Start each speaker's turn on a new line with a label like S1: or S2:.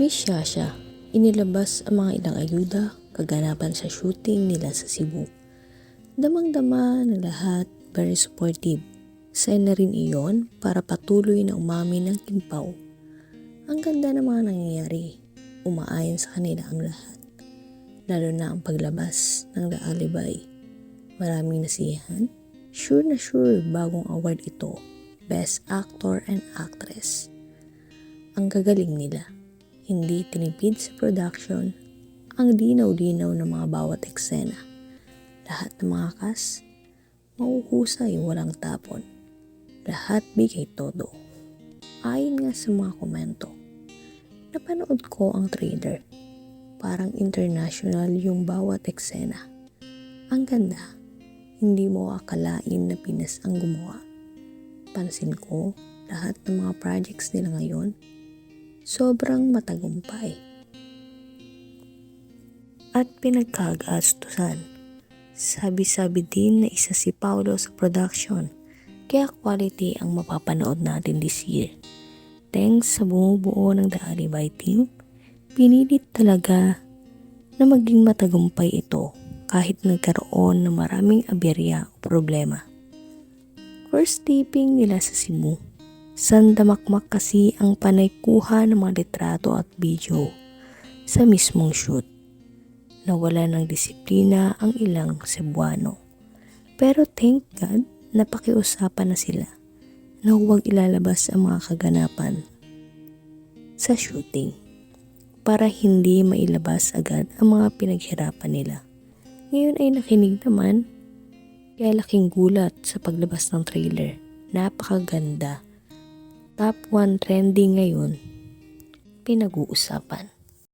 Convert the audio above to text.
S1: Miss Shasha, inilabas ang mga ilang ayuda kaganapan sa shooting nila sa Cebu. Damang-dama ng lahat, very supportive. Sign na rin iyon para patuloy na umami ng kimpaw. Ang ganda ng mga nangyayari, umaayon sa kanila ang lahat. Lalo na ang paglabas ng The Alibay. Maraming nasiyahan. Sure na sure bagong award ito. Best Actor and Actress. Ang gagaling nila. Hindi tinipid sa production. Ang dinaw-dinaw ng mga bawat eksena. Lahat ng mga cast, mauhusay walang tapon. Lahat bigay todo. Ayon nga sa mga komento, napanood ko ang trailer. Parang international yung bawat eksena. Ang ganda, hindi mo akalain na Pinas ang gumawa. Pansin ko, lahat ng mga projects nila ngayon, sobrang matagumpay. At pinagkagastusan. Sabi-sabi din na isa si Paolo sa production, kaya quality ang mapapanood natin this year. Thanks sa bumubuo ng The Alibay team, pinilit talaga na maging matagumpay ito kahit nagkaroon ng maraming aberya o problema. First taping nila sa Cebu. Sandamakmak kasi ang panay kuha ng mga litrato at video sa mismong shoot. Nawala ng disiplina ang ilang Cebuano. Pero thank God, napakiusapan na sila na huwag ilalabas ang mga kaganapan sa shooting para hindi mailabas agad ang mga pinaghirapan nila. Ngayon ay nakinig naman, kaya laking gulat sa paglabas ng trailer. Napakaganda. Top 1 trending ngayon, pinag-uusapan.